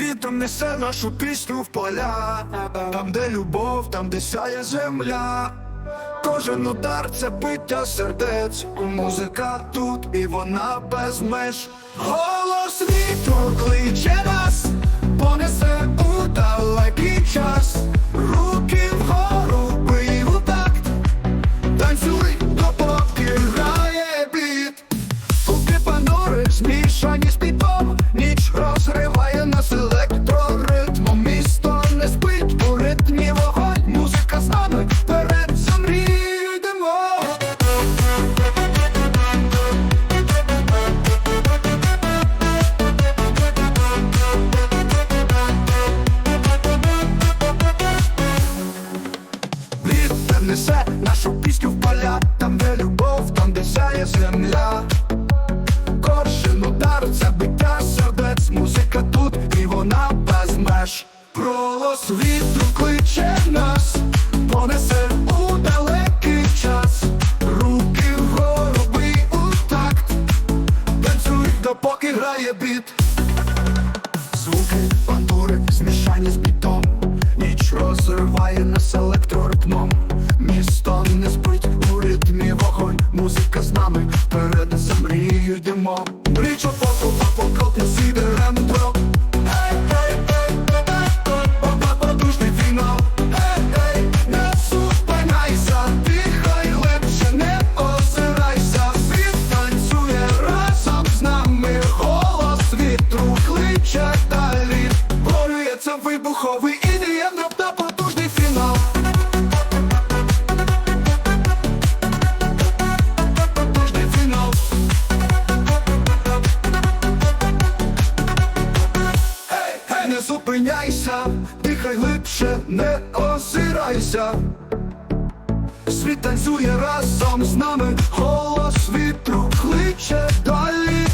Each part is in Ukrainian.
Вітром несе нашу пісню в поля, там, де любов, там, де сяє земля. Кожен удар це биття сердець, музика тут і вона без меж. Голос вітру Пролос вітру кличе нас, понесе у далекий час. Руки вгору бий у такт, танцюй, допоки грає біт. Звуки бандури змішані з бітом. Ніч розриває нас електроритмом. Місто не спить у ритмі вогонь. Музика з нами вперед за мрією йдемо. Річ опоку, апокал, сідерем вітру далі. Борюється вибуховий ідеєм та потужний фінал. Потужний фінал. Гей, гей, не зупиняйся, дихай глибше, не озирайся. Світ танцює разом з нами, голос вітру кличе далі,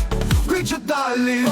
кличе далі.